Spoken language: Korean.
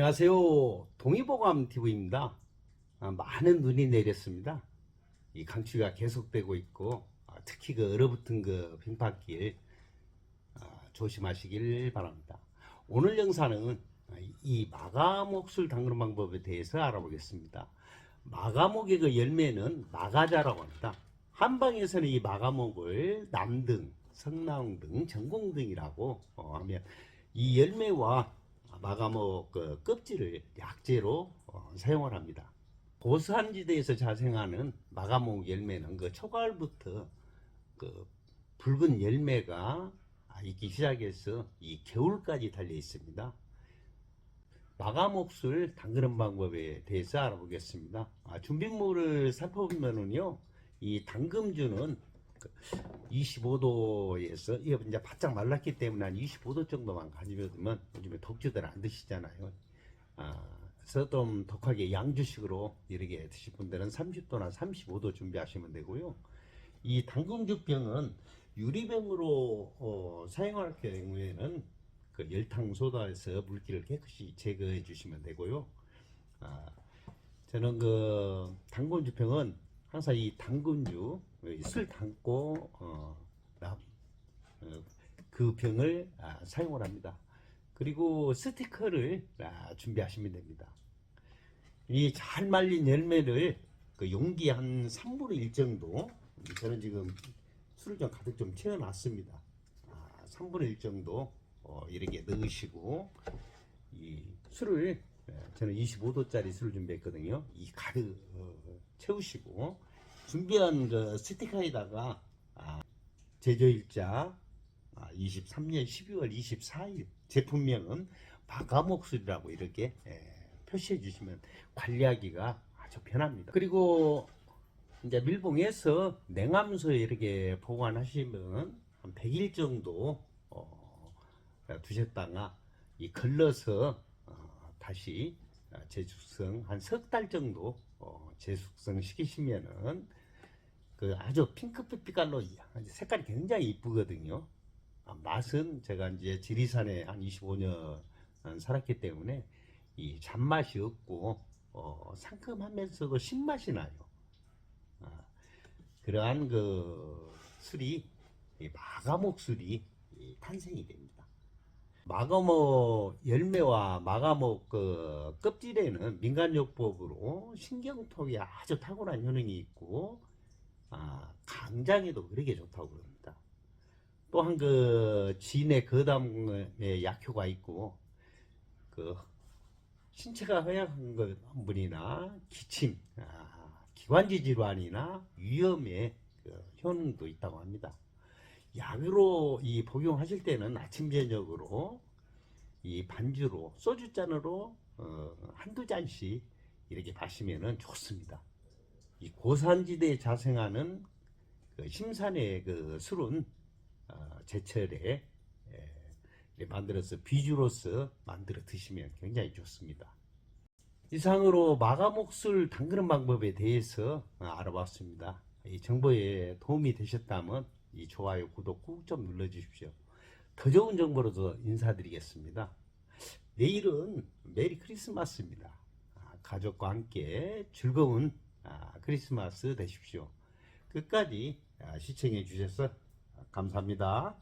안녕하세요. 동의보감 TV입니다. 아, 많은 눈이 내렸습니다. 이 강추위가 계속되고 있고 아, 특히 그 얼어붙은 그 빙판길 아, 조심하시길 바랍니다. 오늘 영상은 아, 이 마가목술 담그는 방법에 대해서 알아보겠습니다. 마가목의 그 열매는 마가자라고 합니다. 한방에서는 이 마가목을 남등, 성나홍 등, 전공등이라고 어, 하면 이 열매와 마가목 그 껍질을 약재로 어, 사용을 합니다. 고산지대에서 자생하는 마가목 열매는 그 초가을부터 그 붉은 열매가 있기 시작해서 이 겨울까지 달려 있습니다. 마가목술 담그는 방법에 대해서 알아보겠습니다. 아, 준비물을 살펴보면은요, 이 당금주는 25도에서 이게 이제 바짝 말랐기 때문에 한 25도 정도만 가지면 요즘에 독주들 안 드시잖아요. 아, 그래서 좀 독하게 양주식으로 이렇게 드실 분들은 30도나 35도 준비하시면 되고요. 이 당금주병은 유리병으로 어, 사용할 경우에는 그 열탕 소다에서 물기를 깨끗이 제거해 주시면 되고요. 아, 저는 그 당근주병은 항상 이 당근주 술 담고 어, 그 병을 아, 사용을 합니다. 그리고 스티커를 아, 준비하시면 됩니다. 이 잘 말린 열매를 그 용기 한 3분의 1 정도 저는 지금 술을 좀 가득 좀 채워놨습니다. 아, 3분의 1 정도 어, 이렇게 넣으시고 이 술을 예, 저는 25도짜리 술을 준비했거든요. 이 가득 어, 채우시고 준비한 그 스티커에다가 아, 제조일자 아, 23년 12월 24일 제품명은 마가목술이라고 이렇게 예, 표시해 주시면 관리하기가 아주 편합니다. 그리고 이제 밀봉해서 냉암소에 이렇게 보관하시면 한 100일 정도 어, 두셨다가 이 걸러서 어, 다시 재숙성 한 석 달 정도 어, 재숙성 시키시면은 그 아주 핑크빛 빛깔로 색깔이 굉장히 이쁘거든요. 아, 맛은 제가 이제 지리산에 한 25년 살았기 때문에 이 잔맛이 없고 어, 상큼하면서도 신맛이 나요. 아, 그러한 그 술이 이 마가목 술이 이 탄생이 됩니다. 마가목 열매와 마가목 그 껍질에는 민간요법으로 신경통이 아주 탁월한 효능이 있고 아, 강장에도 그렇게 좋다고 그럽니다. 또한 그 진의 거담에 약효가 있고 그 신체가 허약한 그 분이나 기침, 아, 기관지 질환이나 위염에 그 효능도 있다고 합니다. 약으로 이 복용하실 때는 아침 저녁으로 이 반주로 소주 잔으로 어, 한두 잔씩 이렇게 마시면은 좋습니다. 이 고산지대에 자생하는 그 심산의 그 술은 어, 제철에 에, 이렇게 만들어서 비주로서 만들어 드시면 굉장히 좋습니다. 이상으로 마가목술 담그는 방법에 대해서 어, 알아봤습니다. 이 정보에 도움이 되셨다면 이 좋아요, 구독 꾹 좀 눌러주십시오. 더 좋은 정보로도 인사드리겠습니다. 내일은 메리 크리스마스입니다. 아, 가족과 함께 즐거운 아, 크리스마스 되십시오. 끝까지 아, 시청해 주셔서 감사합니다.